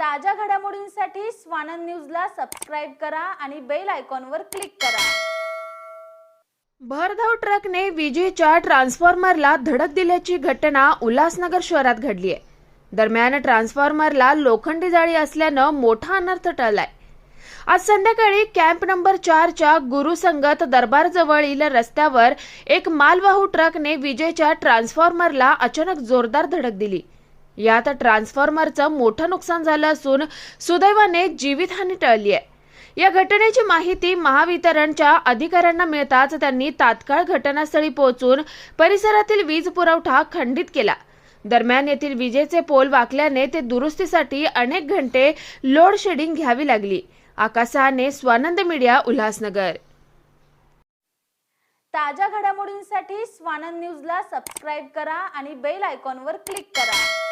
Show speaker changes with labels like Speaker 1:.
Speaker 1: ताज्या घडामोडींसाठी स्वानंद न्यूजला सबस्क्राईब करा आणि बेल आयकॉनवर क्लिक करा.
Speaker 2: भरधाव ट्रकने विजेच्या ट्रान्सफॉर्मरला धडक दिल्याची घटना उल्हासनगर शहरात घडली आहे. दरम्यान ट्रान्सफॉर्मरला लोखंडी जाळी असल्यानं मोठा अनर्थ टळलाय. आज संध्याकाळी कॅम्प नंबर चारच्या गुरुसंगत दरबारजवळील रस्त्यावर एक मालवाहू ट्रकने विजेच्या ट्रान्सफॉर्मरला अचानक जोरदार धडक दिली. यात ट्रान्सफॉर्मरचं मोठं नुकसान झालं असून सुदैवाने जीवितहानी टळली आहे. या घटनेची माहिती महावितरणच्या अधिकाऱ्यांना मिळताच त्यांनी तात्काळ घटनास्थळी पोहोचून परिसरातील वीज पुरवठा खंडित केला. दरम्यान येथील विजेचे पोल वाकल्याने ते दुरुस्तीसाठी अनेक घंटे लोड शेडिंग घ्यावी लागली. आकाशाने स्वानंद मीडिया उल्हासनगर.
Speaker 1: ताज्या घडामोडींसाठी स्वानंद न्यूजला सबस्क्राईब करा आणि बेल आयकॉनवर क्लिक करा.